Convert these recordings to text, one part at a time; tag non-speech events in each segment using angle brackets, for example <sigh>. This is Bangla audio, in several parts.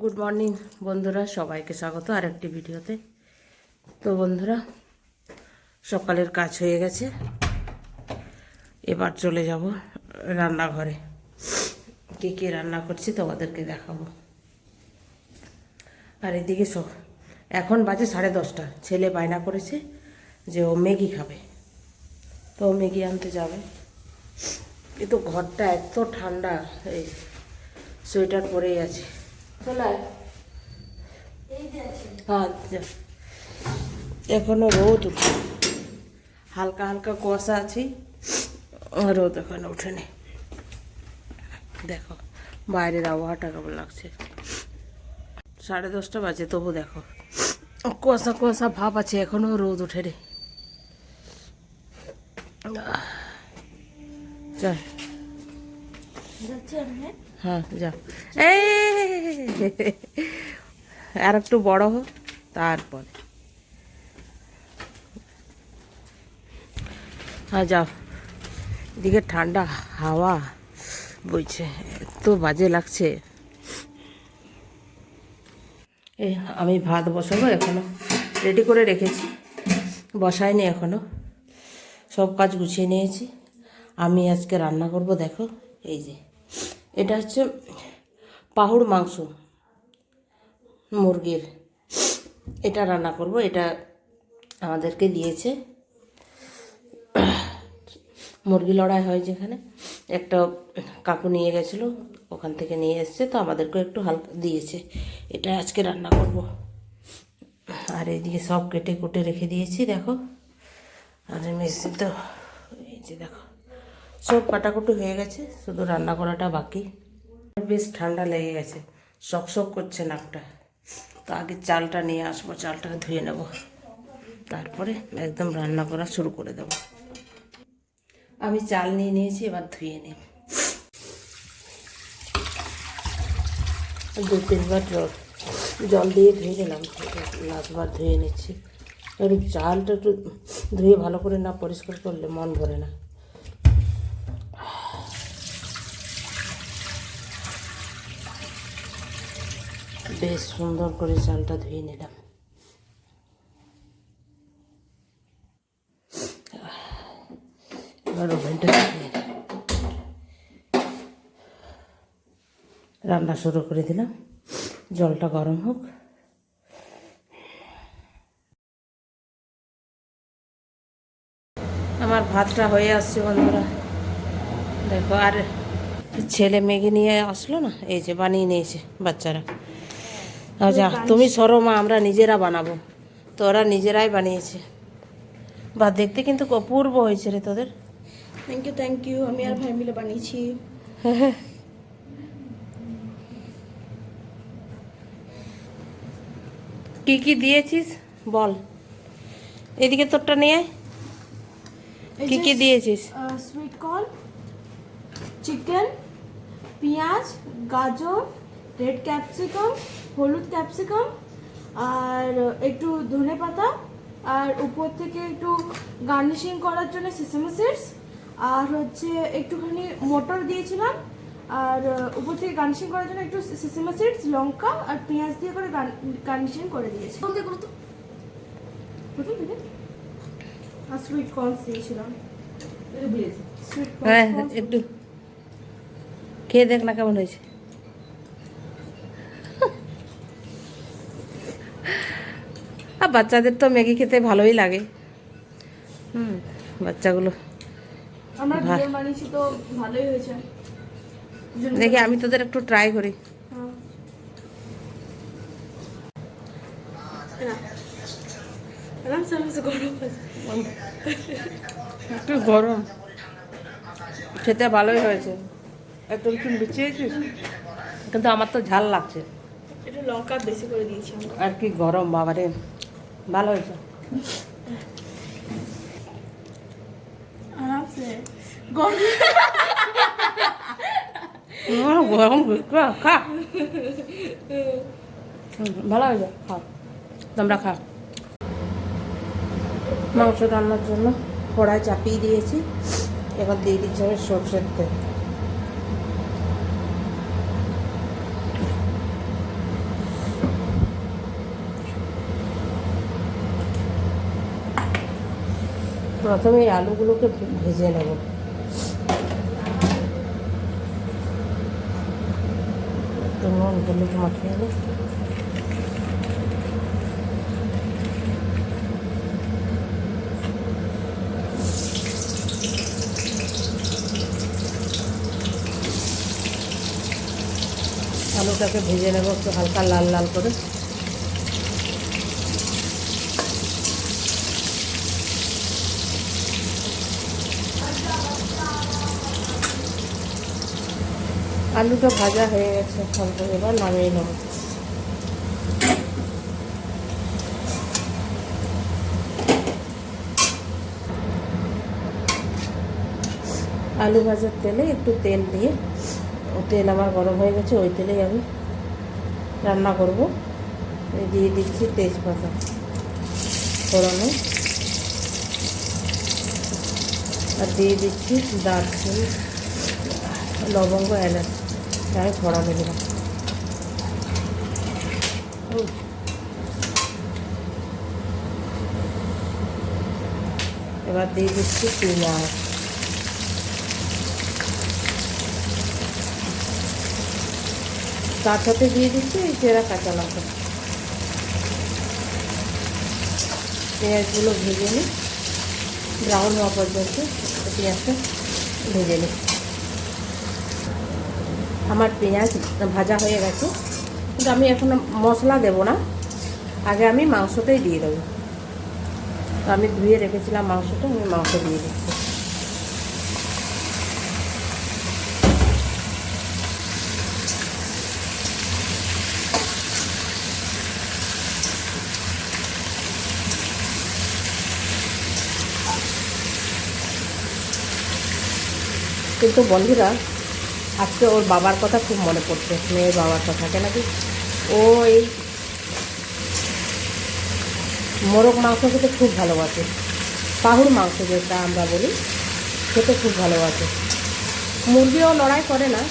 গুড মর্নিং বন্ধুরা, সবাইকে স্বাগত আর একটি ভিডিওতে। তো বন্ধুরা, সকালের কাজ হয়ে গেছে। এবার চলে যাব রান্নাঘরে। কী কী রান্না করছি তোমাদেরকে দেখাবো। আর এদিকে সব এখন বাজে সাড়ে দশটা। ছেলে বায়না করেছে যে ও ম্যাগি খাবে। তো ও ম্যাগি আনতে যাবে। কিন্তু ঘরটা এত ঠান্ডা, এই সোয়েটার পরেই আছে। হ্যাঁ এখনও রোদ উঠে হালকা হালকা কুয়াশা আছে। রোদ এখনও উঠেনি দেখো বাইরের আবহাওয়াটা কেমন লাগছে। সাড়ে দশটা বাজে তবু দেখো। কুয়াশা কুয়াশা ভাব আছে এখনও রোদ ওঠেনি চল। হ্যাঁ যা আর একটু বড় হোক তারপরে। হ্যাঁ যাও। এদিকে ঠান্ডা হাওয়া বইছে, এত বাজে লাগছে। এই, আমি ভাত বসাবো এখনও। রেডি করে রেখেছি। বসাইনি এখনও। সব কাজ গুছিয়ে নিয়েছি। আমি আজকে রান্না করব, দেখো। এই যে। এটা হচ্ছে পাহুড় মাংস, মুরগির। এটা রান্না করব, এটা আমাদেরকে দিয়েছে। মুরগি লড়াই হয় যেখানে। একটা কাকু নিয়ে গেছিল, ওখান থেকে নিয়ে এসছে, তো আমাদেরকে একটু হালকা দিয়েছে। এটা আজকে রান্না করব। আর এইদিকে সব কেটে কুটে রেখে দিয়েছি, দেখো। আর মেশিন তো এই যে দেখো। সব কাটাকুটি হয়ে গেছে, শুধু রান্না করাটা বাকি। বেশ ঠান্ডা লেগে গেছে, শক করছে নাকটা। তো আগে চালটা নিয়ে আসব, চালটা ধুয়ে নেব। তারপরে একদম রান্না করা শুরু করে দেবো। আমি চাল নিয়ে নিয়েছি, এবার ধুয়ে নেব। দু তিনবার জল জল দিয়ে ধুয়ে নিলাম। লাস্টবার ধুয়ে নিচ্ছি। এবার চালটা একটু ধুয়ে ভালো করে না পরিষ্কার করলে মন ভরে না। বেশ সুন্দর করে চালটা ধুয়ে নিলাম। রান্না শুরু করে দিলাম। জলটা গরম হোক। আমার ভাতটা হয়ে আসছে বন্ধুরা। দেখো, আর ছেলে মেঘে নিয়ে আসলো না? এই যে বানিয়ে নিয়েছে বাচ্চারা। আচ্ছা তুমি সরো মা আমরা নিজেরা বানাবো। তো ওরা নিজেরাই বানিয়েছে। বা দেখতে কিন্তু অপূর্ব হয়েছে রে তোদের। থ্যাংক ইউ থ্যাংক ইউ আমি আর ভাই মিলে বানিয়েছি। <laughs> কি কি দিয়েছিস? বল। এদিকে তোরটা নিয়ে। কি কি দিয়েছিস? সুইট কর্ন চিকেন পেঁয়াজ গাজর রেড ক্যাপসিকাম হলুদ ক্যাপসিকাম আর একটু ধনে পাতা আর উপর থেকে একটু গার্নিশিং করার জন্য সিসেমি সিডস আর হচ্ছে একটুখানি মটর দিয়েছিলাম আর উপর থেকে গার্নিশিং করার জন্য একটু সিসেমি সিডস লঙ্কা আর পেঁয়াজ দিয়ে করে গার্নিশিং করে দিয়েছি। প্রথম থেকে? আর সুইট কর্ন দিয়েছিলাম। সুইট হ্যাঁ একটু খেয়ে দেখ না কেমন হয়েছে। বাচ্চাদের তো ম্যাগি খেতে ভালোই লাগে। হুম বাচ্চাগুলো। আমরা ভালো। দুজন তো ভালোই হয়েছে। দেখি আমি তোদের একটু ট্রাই করি। হ্যাঁ। একটু গরম। খেতে ভালোই হয়েছে। একটু একটু বিছিয়েছিস কিন্তু আমার তো ঝাল লাগছে। একটু লঙ্কা বেশি করে দিয়েছি আর কি গরম বাবারে। ভালো হয়েছে। গরম খা, ভালো হয়েছে খাও। তোমরা খাও। মাংস রান্নার জন্য কড়াই চাপিয়ে দিয়েছি। এবার দিয়ে দিচ্ছি সরষের তেল। প্রথমে আলুগুলোকে ভেজে নেব। আলুটাকে ভেজে নেব একটু হালকা লাল লাল করে। আলুটা ভাজা হয়ে গেছে হালকা এবার নামিয়ে নেব। আলু ভাজার তেলে একটু তেল দিয়ে, ও তেল আমার গরম হয়ে গেছে, ওই তেলেই আমি রান্না করব। দিয়ে দিচ্ছি তেজপাতা ফোড়নে। আর দিয়ে দিচ্ছি দারচিনি, লবঙ্গ, এলাচ। আমি ফোড়নে দিলাম উম। এবার দিয়ে দিচ্ছি পেঁয়াজ তার সাথে দিয়ে দিচ্ছি এই চেরা কাঁচা লঙ্কা। পেঁয়াজগুলো ভেজে নিই। ব্রাউন হওয়া পর্যন্ত পেঁয়াজটা ভেজে নিই। আমার পেঁয়াজ ভাজা হয়ে গেছে। কিন্তু আমি এখন মশলা দেব না। আগে আমি মাংসটাই দিয়ে দেবো। তো আমি ধুয়ে রেখেছিলাম মাংসটা, আমি মাংস দিয়ে দিচ্ছি। কিন্তু বন্ধুরা আজকে ওর বাবার কথা খুব মনে পড়ছে, মেয়ের বাবার কথা কেন কি ও এই মোরগ মাংস খেতে খুব ভালোবাসে। পাহুড় মাংস যেটা আমরা বলি, খেতে খুব ভালোবাসে। মুরগিও লড়াই করে না।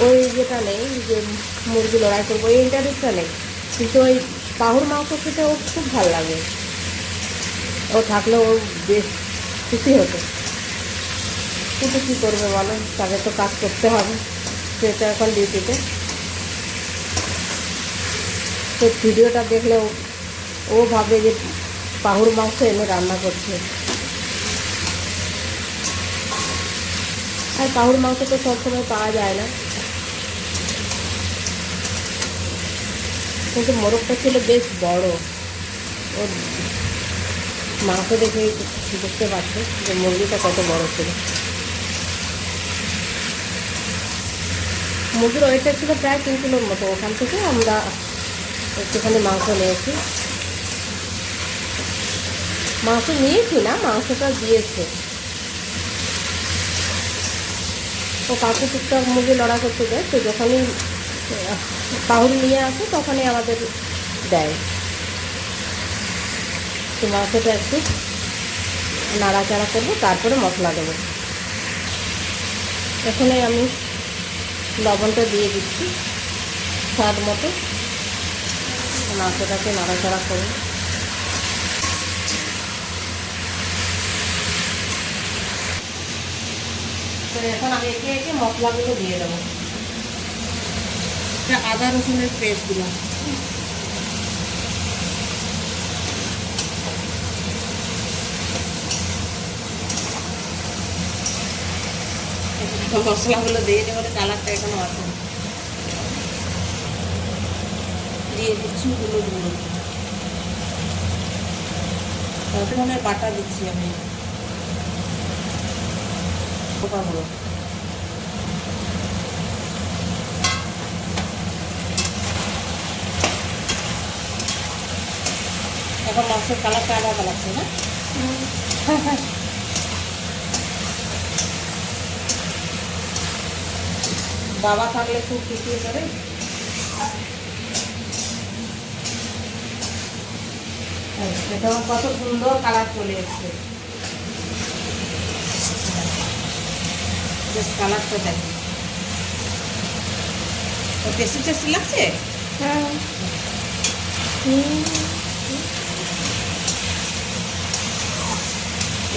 ওই যেটা নেই যে মুরগি লড়াই করব, এই ইন্টারেস্টটা নেই। কিন্তু ওই পাহুড় মাংস খেতে ও খুব ভালো লাগে। ও থাকলে ও বেশ খুশি হতো। কিন্তু কী করবে বলো? তাকে তো কাজ করতে হবে। সেটা এখন ডিউটিতে। তো ভিডিওটা দেখলে ও- ভাবে যে পাহুর মাংস এনে রান্না করছে। আর পাহুর মাংস তো সবসময় পাওয়া যায় না। কিন্তু মোরগটা ছিল বেশ বড়। ওর মাংস দেখে বুঝতে পারছে যে মুরগিটা কত বড় ছিল। মুরগির ওয়েটটা ছিল, প্রায় তিন কিলোর মতো ওখান থেকে আমরা একটুখানি মাংস নিয়েছি। মাংস নিয়েছি না, মাংসটা দিয়েছে। ও কাকু টুকটাক মুরগি লড়া করতে দেয় তো যখনই পাহুড় নিয়ে আসে তখনই আমাদের দেয়। তো মাংসটা একটু নাড়াচাড়া করব, তারপরে মশলা দেবো। এখানে আমি লবণটা দিয়ে দিচ্ছি। স্বাদ মতো। মাংসটাকে নাড়াচাড়া করুন তো এখন আমি একে একে মশলাগুলো দিয়ে দেবো। আদা রসুনের পেস্ট দিলাম মশলাগুলো দিয়ে দেবো কালারটা এখনও আছে দিয়ে দিচ্ছি হলুদ গুঁড়ো। রসুনের বাটা দিচ্ছি আমি। হলো এখন মাংসের কালারটা আলাদা লাগছে না? <laughs> বাবা থাকলে খুব খুশি করে এটা কত সুন্দর কালার চলে এসছে। বেশ কালারটা দেখো। ও টেস্টি টেস্টি লাগছে? হ্যাঁ।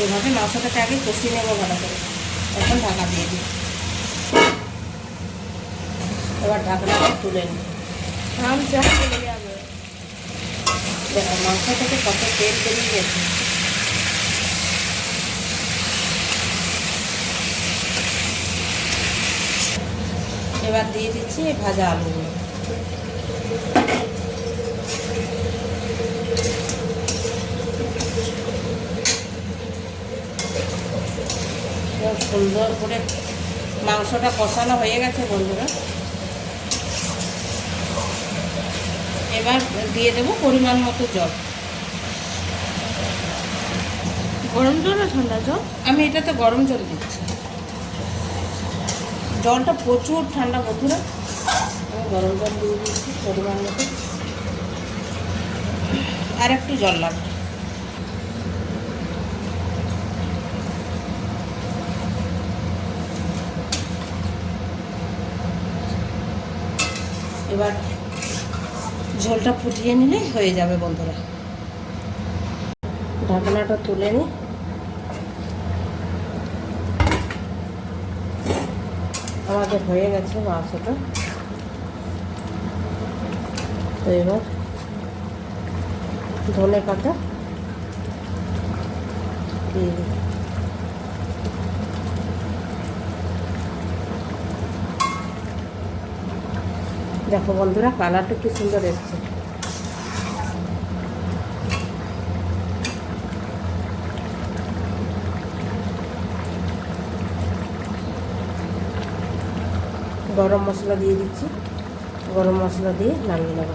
এভাবে মাংসটাকে আগে কষিয়ে নেব ভালো করে। এখন ঢাকা দিয়ে দিই। এবার ঢাকনাটা তুলে নিই। দেখো মাংস থেকে কত তেল বেরিয়ে গেছে। এবার দিয়ে দিচ্ছি ভাজা আলুগুলো। খুব সুন্দর করে মাংসটা কষানো হয়ে গেছে বন্ধুরা। এবার দিয়ে দেবো পরিমাণ মতো জল। গরম জল না ঠান্ডা জল? আমি এটাতে গরম জল দিচ্ছি। জলটা প্রচুর ঠান্ডা বন্ধুরা। আমি গরম জল দিয়ে দিচ্ছি পরিমাণ মতো। আর একটু জল লাগবে। এবার ঝোলটা ফুটিয়ে নিলে হয়ে যাবে বন্ধুরা। ঢাকনাটা তুলে নিই আমাদের হয়ে গেছে মাংসটা তো এবার ধনে পাতা দিয়ে দেখো বন্ধুরা কালারটা কি সুন্দর এসছে। গরম মশলা দিয়ে দিচ্ছি। গরম মশলা দিয়ে নামিয়ে নেব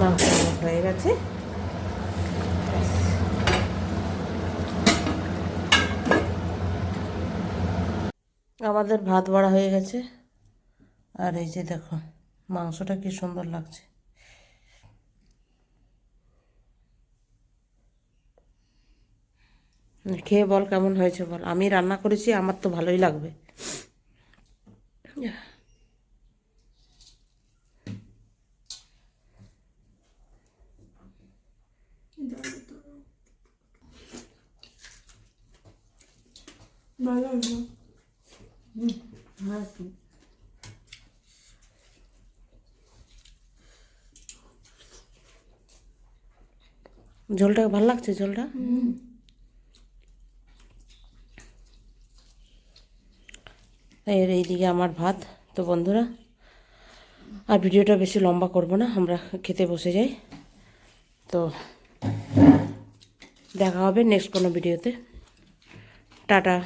মাংস আমার হয়ে গেছে। আমাদের ভাত বাড়া হয়ে গেছে। আর এই যে দেখো, মাংসটা কি সুন্দর লাগছে। খেয়ে বল কেমন হয়েছে বল। আমি রান্না করেছি, আমার তো ভালোই লাগবে। ঝোলটা ভালো লাগছে ঝোলটা এর এইদিকে আমার ভাত। তো বন্ধুরা, আর ভিডিওটা বেশি লম্বা করব না, আমরা খেতে বসে যাই। তো দেখা হবে নেক্সট কোনো ভিডিওতে। টাটা।